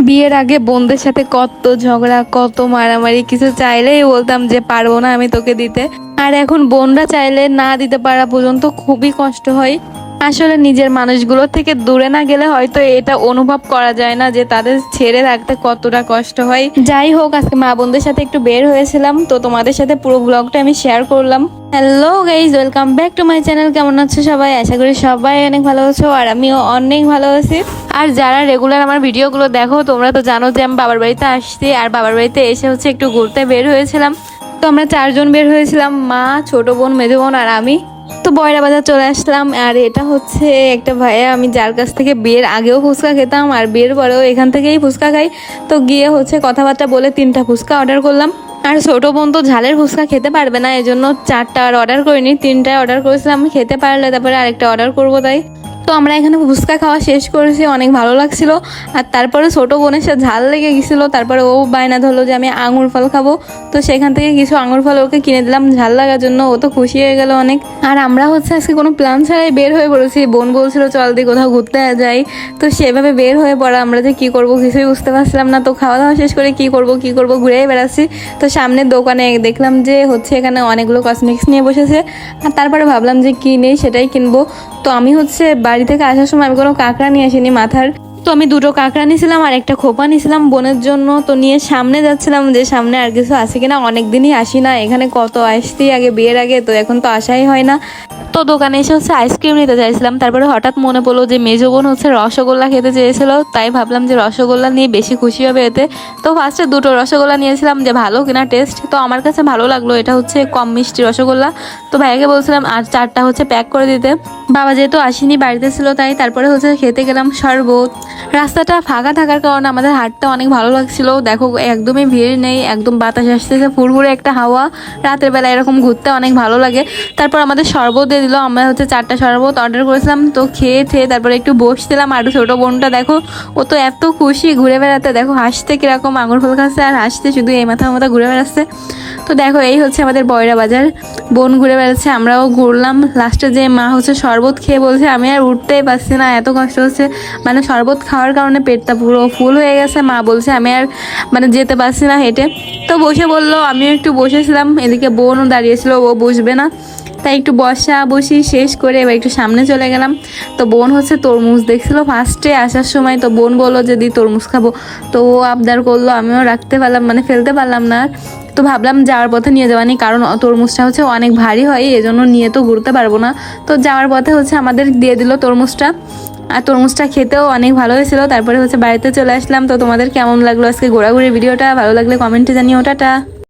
বিয়ের আগে বোনদের সাথে কত ঝগড়া, কত মারামারি, কিছু চাইলেই বলতাম যে পারব না আমি তোকে দিতে। আর এখন বোনরা চাইলে না দিতে পারা পর্যন্ত খুবই কষ্ট হয়। আসলে নিজের মানুষগুলোর থেকে দূরে না গেলে হয়তো এটা অনুভব করা যায় না যে তাদের ছেড়ে রাখতে কতটা কষ্ট হয়। যাই হোক, আজকে মা বোনদের সাথে একটু বের হয়েছিলাম, তো তোমাদের সাথে পুরো ব্লগটা আমি শেয়ার করলাম। Hello guys welcome back to my channel কেমন আছো সবাই? আশা করি সবাই অনেক ভালো আছো আর আমিও অনেক ভালো আছি। আর যারা রেগুলার আমার ভিডিওগুলো দেখো, তোমরা তো জানো যে আমি বাবার বাড়িতে আসছি আর বাবার বাড়িতে এসে হচ্ছে একটু ঘুরতে বের হয়েছিলাম। তো আমরা চারজন বের হয়েছিলাম, মা, ছোট বোন, মেজো বোন আর আমি। তো বয়রা বাজার চলে আসলাম, আর এটা হচ্ছে একটা ভাইয়া, আমি যার কাছ থেকে বিয়ের আগেও ফুচকা খেতাম, আর বিয়ের পরেও এখান থেকেই ফুচকা খাই। তো গিয়ে হচ্ছে কথাবার্তা বলে তিনটা ফুচকা অর্ডার করলাম। আর ছোট বোন তো ঝালের ফুচকা খেতে পারবে না, এজন্য জন্য চারটা আর অর্ডার করিনি তিনটায় অর্ডার করেছিলাম, খেতে পারলে তারপরে আরেকটা অর্ডার করব তাই। তো আমরা এখানে ফুচকা খাওয়া শেষ করেছি, অনেক ভালো লাগছিল। আর তারপরে ছোট বোনের সাথে ঝাল লেগে গেছিল, তারপরে ও বায়না ধরলো যে আমি আঙুর ফল খাব। তো সেখান থেকে কিছু আঙুর ফল ওকে কিনে দিলাম, ঝাল লাগার জন্য, ও তো খুশি হয়ে গেল অনেক। আর আমরা হচ্ছে আজকে কোনো প্ল্যান ছাড়াই বের হয়ে পড়েছি। বোন বলছিল, চল দিয়ে কোথাও ঘুরতে যাই। তো সেভাবে বের হয়ে পড়া, আমরা যে কি করব কিছুই বুঝতে পারছিলাম না। তো খাওয়া দাওয়া শেষ করে কি করব কি করব ঘুরেই বেড়াচ্ছি। তো সামনের দোকানে দেখলাম যে হচ্ছে এখানে অনেকগুলো কসমেটিক্স নিয়ে বসেছে। আর তারপরে ভাবলাম যে কি নেই সেটাই কিনবো। তো আমি হচ্ছে বাড়ি থেকে আসার সময় আমি কোনো কাঁকড়া নিয়ে আসিনি মাথার। তো আমি দুটো কাঁকড়া নিয়েছিলাম আর একটা খোপা নিয়েছিলাম বোনের জন্য। তো নিয়ে সামনে যাচ্ছিলাম যে সামনে আর কিছু আছে কিনা, অনেকদিনই আসি না। এখানে কত আসতেই আগে, বিয়ের আগে, তো এখন তো আসাই হয় না। তো দোকানে এসে হচ্ছে আইসক্রিম নিতে চাইছিলাম। তারপরে হঠাৎ মনে পড়ল যে মেজো বোন হচ্ছে রসগোল্লা খেতে চেয়েছিল, তাই ভাবলাম যে রসগোল্লা নিয়ে বেশি খুশি হবে এতে। তো ফার্স্টে দুটো রসগোল্লা নিয়েছিলাম যে ভালো কিনা টেস্ট তো আমার কাছে ভালো লাগল। এটা হচ্ছে কম মিষ্টি রসগোল্লা। তো ভাইয়াকে বলছিলাম, আর চারটা হচ্ছে প্যাক করে দিতে। বাবা যেহেতু আসেনি বাড়িতে ছিল তাই, তারপরে হচ্ছে খেতে গেলাম শরবত। রাস্তাটা ফাঁকা থাকার কারণে আমাদের হাঁটতে অনেক ভালো লাগছিল। দেখো, একদমই ভিড় নেই, একদম বাতাস আসতেছে, ফুরফুরে একটা হাওয়া। রাতের বেলা এরকম ঘুরতে অনেক ভালো লাগে। তারপর আমাদের শরবত দিয়ে দিল, আমরা হচ্ছে চারটা শরবত অর্ডার করেছিলাম। তো খেয়ে খেয়ে তারপরে একটু বসছিলাম, আর ছোটো বোনটা দেখো, ও তো এত খুশি ঘুরে বেড়াতে। দেখো, হাসতে কীরকম আঙুর ফুল খাচ্ছে, আর হাসতে শুধু এই মাথা মাথা ঘুরে বেড়াচ্ছে। তো দেখো, এই হচ্ছে আমাদের বয়রা বাজার। বোন ঘুরে বেড়াচ্ছে, আমরাও ঘুরলাম। লাস্টে যে মা হচ্ছে শরবত খেয়ে বলছে, আমি আর উঠতেই পারছি না, এত কষ্ট হচ্ছে। মানে শরবত খাওয়ার কারণে পেটটা পুরো ফুল হয়ে গেছে। মা বলছে, আমি আর মানে যেতে পারছি না হেঁটে। তো বসে বলল, আমিও একটু বসেছিলাম। এদিকে বোনও দাঁড়িয়েছিল ও বসবে না। তাই একটু বসা বসি শেষ করে এবার একটু সামনে চলে গেলাম। তো বোন হচ্ছে তরমুজ দেখছিল ফার্স্টে আসার সময়, তো বোন বলল যদি তরমুজ খাব। তো ও আবদার করল, আমিও রাখতে পারলাম মানে ফেলতে পারলাম না তো ভাবলাম যাওয়ার পথে নিয়ে যাওয়ানি কারণ তরমুজটা হচ্ছে অনেক ভারী হয় এজন্য নিয়ে তো ঘুরতে পারব না। তো যাওয়ার পথে হচ্ছে আমাদের দিয়ে দিল তরমুজটা। আর তরমুজটা খেতেও অনেক ভালো হয়েছিল, তারপরে হচ্ছে বাড়িতে চলে আসলাম। তো তোমাদের কেমন লাগল আজকে ঘোরাঘুরি ভিডিওটা? ভালো লাগলে কমেন্টে জানিও, টাটা।